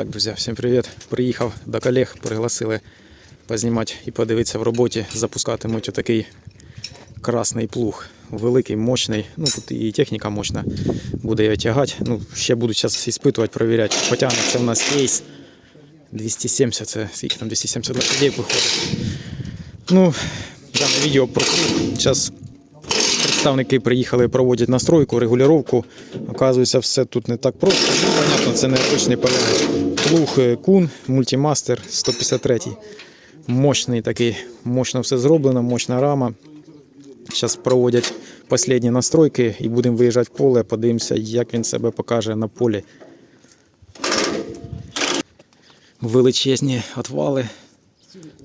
Так, друзі, всім привіт. Приїхав до колег, пригласили познімати і подивитися в роботі. Запускатимуть отакий красний плуг. Великий, мощний. Ну тут і техніка мощна. Буде його тягати. Ну, ще буду зараз іспитувати, перевіряти. Потягне це у нас кейс 270, це скільки там 270 лошадей виходить. Ну, дане відео про плуг. Зараз представники приїхали проводять настройку, регулювання. Оказується, все тут не так просто. Ну, понятно, це не точний порядок. Плуг е, кун, мультимастер 153. Мощний такий, мощно все зроблено, мощна рама. Зараз проводять останні настройки і будемо виїжджати в поле, подивимося, як він себе покаже на полі. Величезні отвали.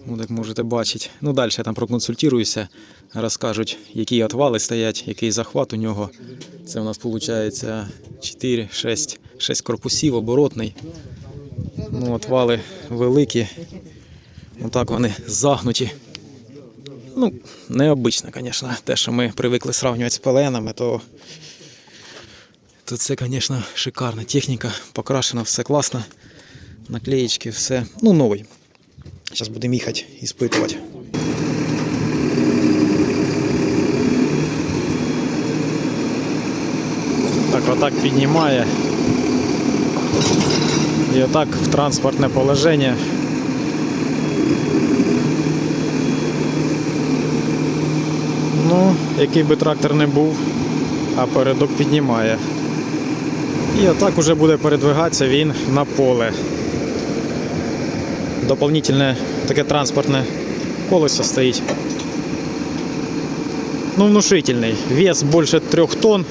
Ну, так можете бачити. Ну, далі я там проконсультуюся, розкажуть, які отвали стоять, який захват у нього. Це у нас виходить 4, 6, 6 корпусів, оборотний. Ну, отвали великі. Отак вони загнуті. Ну, необично, звісно. Те, що ми привикли сравнювати з пеленами, то, то це, звісно, шикарна техніка. Покрашена, все класно. Наклеєчки, все. Ну, новий. Зараз будемо їхати іспитувати. Так, отак піднімає. І отак в транспортне положення. Ну, який би трактор не був, а передок піднімає. І отак уже буде передвигатися він на поле дополнительне таке транспортне колесо стоїть. Ну, внушительний. Вес більше 3 тонн.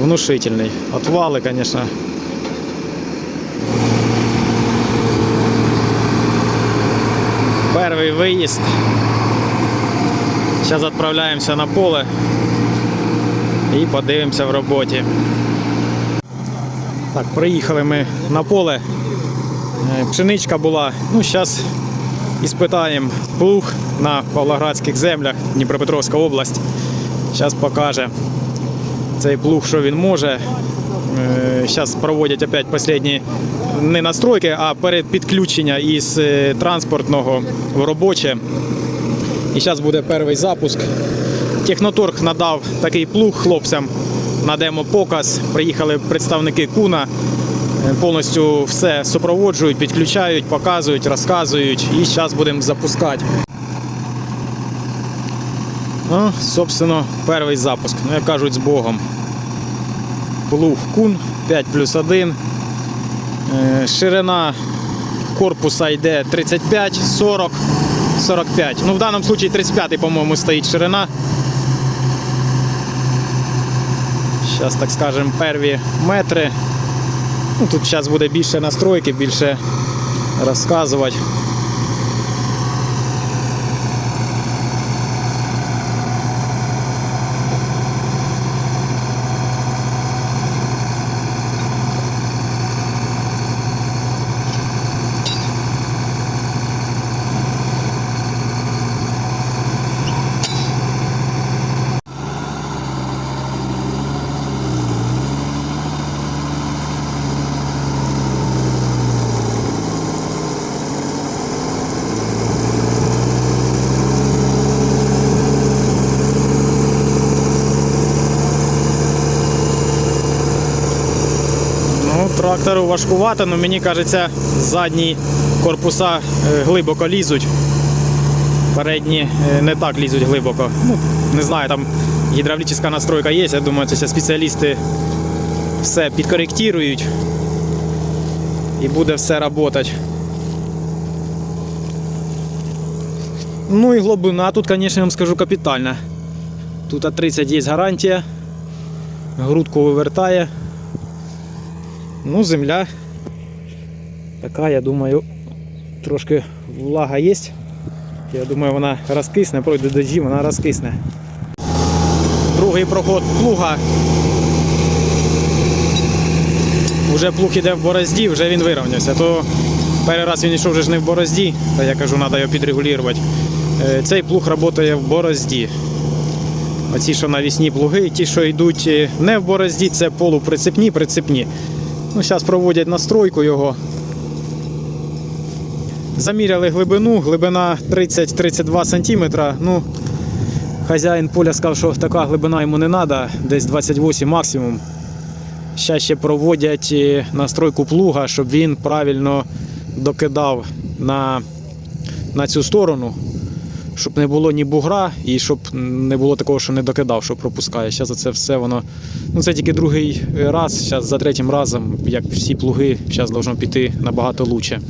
Внушительний. Отвали, конечно. Перший виїзд. Зараз відправляємося на поле і подивимося в роботі. Так, приїхали ми на поле. Е, Пшеничка була. Ну, зараз іспитаємо плуг на Павлоградських землях, Дніпропетровська область. Зараз покаже цей плуг, що він може. Зараз проводять опять останні не настройки, а перед підключення із е, транспортного в робоче. І зараз буде перший запуск. Техноторг надав такий плуг хлопцям на демо-показ. Приїхали представники Куна. Е, Повністю все супроводжують, підключають, показують, розказують. І зараз будемо запускати. Ну, собственно, перший запуск. Ну, як кажуть, з Богом. Плуг Кун 5 плюс 1. Е, Ширина корпуса йде 35, 40, 45. Ну, в даному випадку 35, по-моєму, стоїть ширина. Зараз, так скажемо, перві метри. Тут зараз буде більше настройки, більше розказувати. Ну, трактору важкувато, але мені кажеться, задні корпуса е, глибоко лізуть. Передні е, не так лізуть глибоко. Ну, не знаю, там гідравлічна настройка є. Я думаю, це спеціалісти все підкоректують і буде все працювати. Ну і глибина тут, звісно, я вам скажу капітальна. Тут от 30 є гарантія. Грудку вивертає. Ну, земля така, я думаю, трошки влага є. Я думаю, вона розкисне, пройде дожді, вона розкисне. Другий проход плуга. Уже плуг іде в борозді, вже він вирівнявся. То перший раз він йшов вже ж не в борозді, то я кажу, треба його підрегулювати. Е, Цей плуг працює в борозді. Оці, що навісні плуги, ті, що йдуть е, не в борозді, це полуприцепні, прицепні. Ну, Зараз проводять настройку його. Заміряли глибину, глибина 30-32 см. Ну, хазяїн поля сказав, що така глибина йому не треба, десь 28 максимум. Зараз ще проводять е, настройку плуга, щоб він правильно докидав на, на цю сторону, щоб не було ні бугра і щоб не було такого, що не докидав, що пропускає. Зараз це все воно. Ну це тільки другий раз. Зараз за третім разом, як всі плуги, зараз должно піти набагато лучше.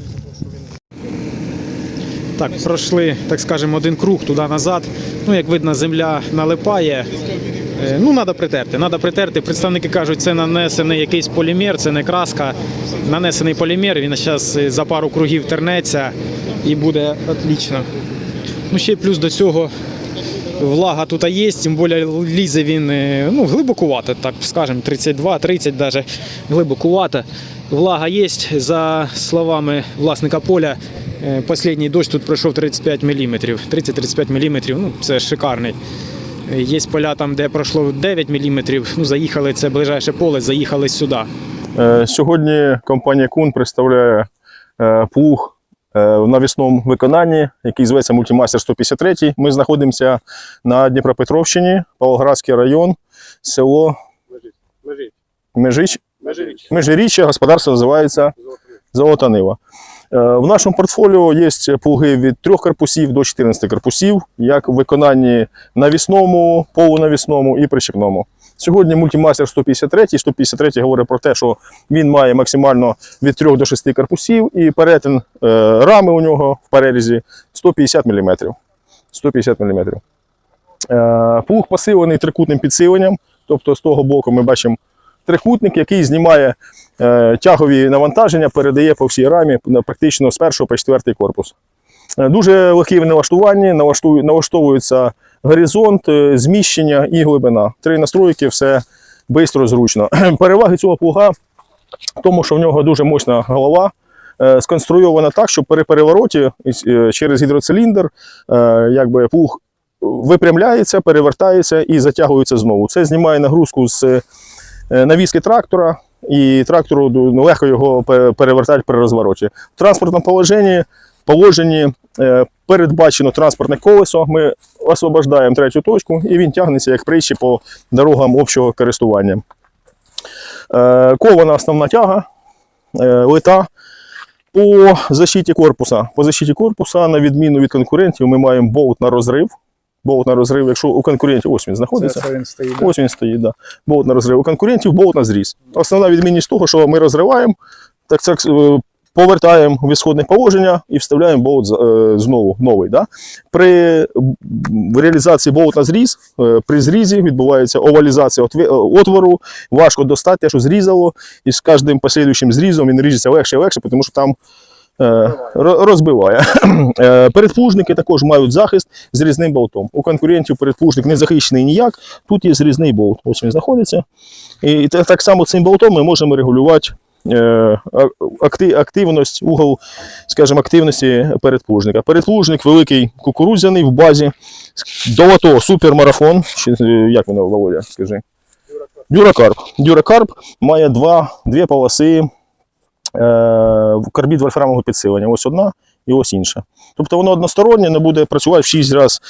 Так, пройшли, так скажемо, один круг туди-назад. Ну, як видно, земля налипає. Е, Ну, треба притерти. Треба притерти. Представники кажуть, це нанесений якийсь полімер, це не краска. Нанесений полімер, він зараз за пару кругів тернеться і буде отлично. Ну, ще плюс до цього влага тут є, тим більше лізе він е, ну, глибокувато, так скажемо, 32-30 навіть глибокувато. Влага є, за словами власника поля, е, останній дощ тут пройшов 35 мм. 30-35 мм, ну це шикарний. Є поля там, де пройшло 9 мм, ну заїхали, це ближайше поле, заїхали сюди. Е, Сьогодні компанія Кун представляє плуг в навісному виконанні, який зветься Мультимастер 153. Ми знаходимося на Дніпропетровщині, Павлоградський район, село Межич. Межиріччя, господарство називається Золота Нива. Е, В нашому портфоліо є плуги від 3 корпусів до 14 корпусів, як в виконанні навісному, полунавісному і причепному. Сьогодні мультимастер 153. 153 говорить про те, що він має максимально від 3 до 6 корпусів, і перетин е, рами у нього в перерізі 150 мм. 150 мм. Плуг посилений трикутним підсиленням, тобто з того боку ми бачимо трикутник, який знімає е, тягові навантаження, передає по всій рамі практично з першого по четвертий корпус. Е, Дуже легкі в налаштуванні, налаштовується горизонт, е, зміщення і глибина. Три настройки, все швидко, зручно. Переваги цього плуга в тому, що в нього дуже мощна голова. е, Сконструйована так, що при перевороті е, через гідроциліндр якби плуг випрямляється, перевертається і затягується знову. Це знімає нагрузку з навіски трактора, і трактору легко його пе- перевертати при розвороті. В транспортному положенні, положенні е, передбачено транспортне колесо. Ми освобождаємо третю точку, і він тягнеться як притчі по дорогам общого користування. Е, Кована основна тяга, е, лита. По защиті корпуса. По защиті корпуса, на відміну від конкурентів, ми маємо болт на розрив. Болт на розрив, якщо у конкурентів ось він знаходиться. він стоїть. Ось він стоїть, да. болт на розрив. У конкурентів болт на зріз. Основна відмінність того, що ми розриваємо, так це повертаємо в ісходне положення і вставляємо болт е, знову новий. Да? При реалізації болт зріз, е, при зрізі відбувається овалізація е, отвору, важко достати те, що зрізало, і з кожним послідуючим зрізом він ріжеться легше і легше, тому що там. Розбиває. Передплужники також мають захист з різним болтом. У конкурентів передплужник не захищений ніяк. Тут є зрізний болт. Ось він знаходиться. І так само цим болтом ми можемо регулювати активність, угол, скажімо, активності передплужника. Передплужник великий кукурудзяний в базі. Долото супермарафон. Чи, е, Як воно, Володя, скажи? Дюракарп. Дюракарп має два, дві полоси е, карбід вольфрамового підсилення. Ось одна і ось інша. Тобто воно одностороннє, не буде працювати в 6 разів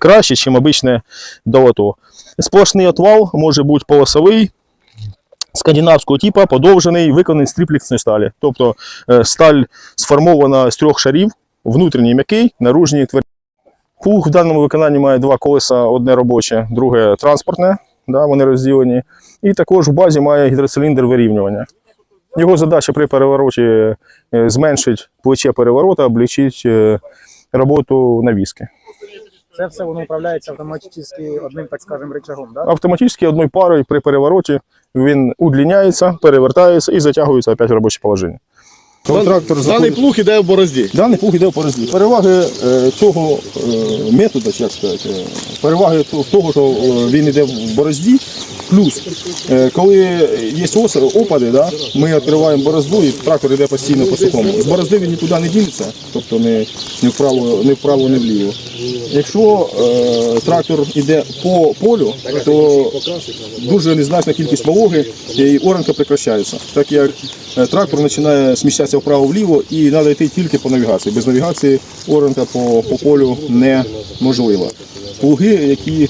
краще, ніж обичне долото. Сплошний отвал може бути полосовий, скандинавського типу, подовжений, виконаний з тріплексної сталі. Тобто е, сталь сформована з трьох шарів, внутрішній м'який, наружній твердий. Плуг в даному виконанні має два колеса: одне робоче, друге транспортне, да, вони розділені. І також в базі має гідроциліндр вирівнювання. Його задача при перевороті е, зменшити плече переворота, облегчити е, роботу навіски. Це все воно управляється автоматично одним, так скажемо, рычагом, да? Автоматично одною парою при перевороті він удлиняється, перевертається і затягується опять в робоче положення. Коли трактор Даний плуг іде в борозді. Даний плуг іде по розлі. Переваги е, цього е, методу, як сказати, е, переваги того, що е, він йде в борозді. Плюс, е, коли є ос- опади, да, ми відкриваємо борозду і трактор йде постійно по сухому. З борозди він нікуди не дінеться, тобто не, не, вправо, не вправо, не вліво. Якщо е, трактор йде по полю, то дуже незначна кількість вологи і оранка прекращається. Так як е, трактор починає сміщатися вправо-вліво і треба йти тільки по навігації. Без навігації оранка по, по полю неможлива. Плуги, які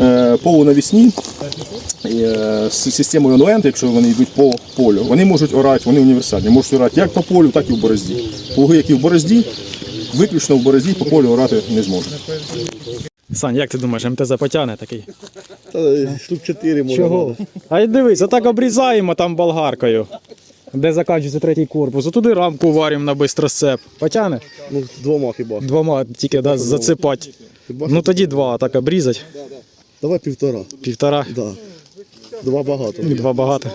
е, полунавісні, е, з системою НОЕНТ, якщо вони йдуть по полю, вони можуть орати, вони універсальні, можуть орати як по полю, так і в борозді. Плуги, які в борозді, виключно в борозді по полю орати не зможуть. Сань, як ти думаєш, МТЗ потягне такий? Та штук 4 може. Чого? А й дивись, отак обрізаємо там болгаркою. Де закінчується третій корпус. Отуди рамку варимо на бистросцеп. Потягне? Ну, двома хіба. Двома тільки да, зацепати. Ну тоді два, так обрізати. Давай півтора. Півтора. Да. Два багато. Два багато.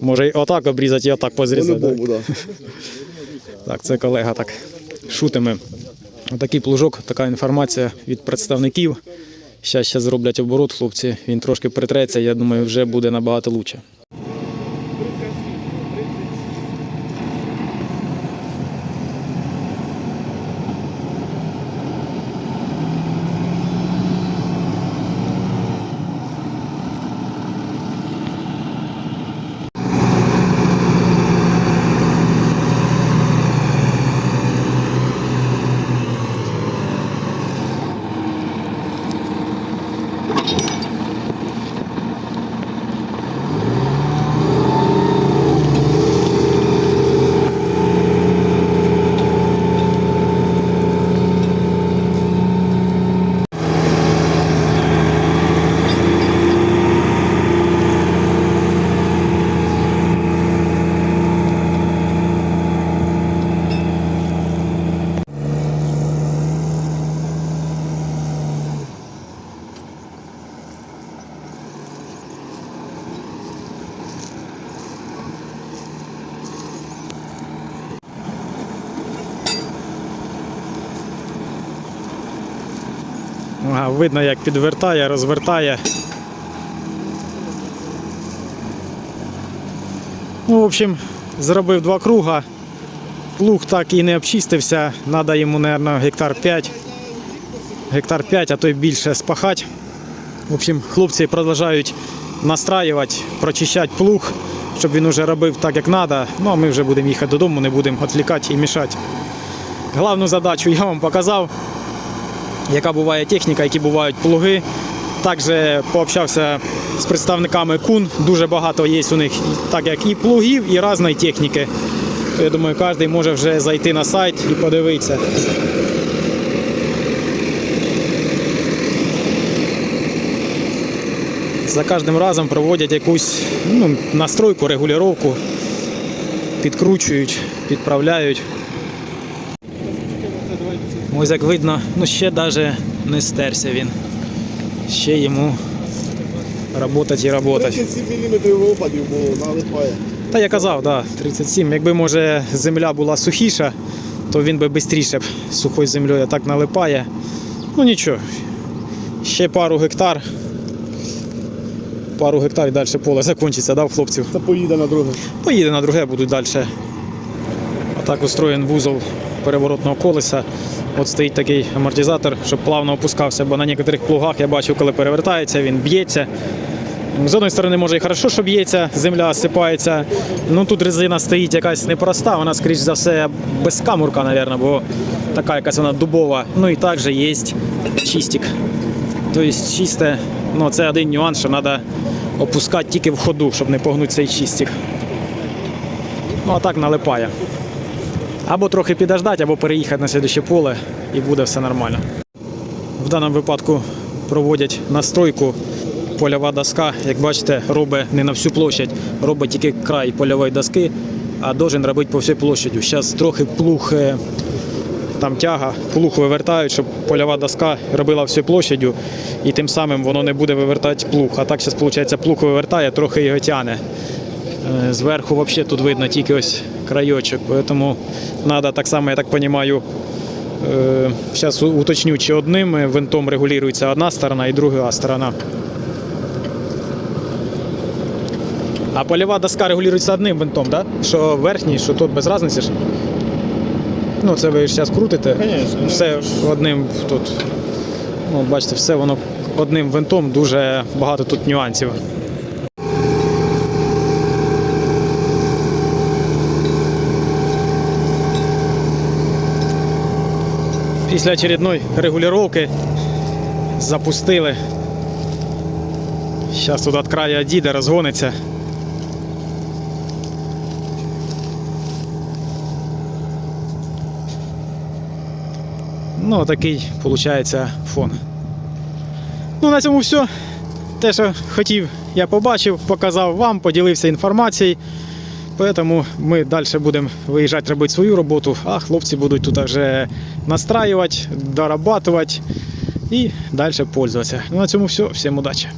Може і отак обрізати, і отак позрізати. да? Да. Так, це колега так шутиме. Отакий плужок, така інформація від представників. Зараз ще зроблять оборот, хлопці. Він трошки притреться, я думаю, вже буде набагато краще. Видно, як підвертає, розвертає. Ну, в общем, зробив два круга. Плуг так і не обчистився. Надо йому, мабуть, гектар 5. Гектар 5, а то й більше спахати. В общем, хлопці продовжують настраювати, прочищати плуг, щоб він уже робив так, як треба. Ну а ми вже будемо їхати додому, не будемо відвлікати і мішати. Головну задачу я вам показав яка буває техніка, які бувають плуги. Також пообщався з представниками кун. Дуже багато є у них, так як і плугів, і різної техніки. Я думаю, кожен може вже зайти на сайт і подивитися. За кожним разом проводять якусь ну, настройку, регулювання, підкручують, підправляють. Ось як видно, ну ще навіть не стерся він. Ще йому працювати і працювати. 37 мм опадів, бо налипає. Та я казав, да, 37. Якби може земля була сухіша, то він би швидше сухою землею так налипає. Ну нічого. Ще пару гектар. Пару гектар і далі поле закінчиться, да, в хлопців. Та поїде на друге. Поїде на друге, будуть далі. А так устроєн вузол переворотного колеса. От стоїть такий амортизатор, щоб плавно опускався, бо на некоторих плугах я бачив, коли перевертається, він б'ється. З одної сторони, може і хорошо, що б'ється, земля осипається. Ну тут резина стоїть якась непроста, вона, скоріш за все, без камурка, мабуть, бо така якась вона дубова. Ну і також є чистик. Тобто чисте, ну це один нюанс, що треба опускати тільки в ходу, щоб не погнути цей чистик. Ну а так налипає. Або трохи підождати, або переїхати на слідуще поле і буде все нормально. В даному випадку проводять настройку. Польова доска, як бачите, робить не на всю площадь, робить тільки край польової доски, а должен робити по всій площаді. Зараз трохи плуг, е, там тяга, плуг вивертають, щоб польова доска робила всю площадю, і тим самим воно не буде вивертати плуг. А так зараз, виходить, плуг вивертає, трохи його тягне. Е, Зверху взагалі тут видно тільки ось крайочок, тому треба так само, я так розумію, зараз уточню, чи одним винтом регулюється одна сторона і друга сторона. А польова доска регулюється одним винтом, да? що верхній, що тут без різниці ж. Ну, це ви зараз крутите. Конечно. Все одним тут. Ну, бачите, все воно одним винтом, дуже багато тут нюансів. Після очередної регулювання запустили. Зараз тут від краю діда розгониться. Ну, такий виходить фон. Ну, на цьому все. Те, що хотів, я побачив, показав вам, поділився інформацією. Тому мы дальше будем выезжать робити свою работу, а хлопці будуть тут вже настраювати, дорабатывать і дальше пользоваться. Ну, на цьому все. Всім удачі!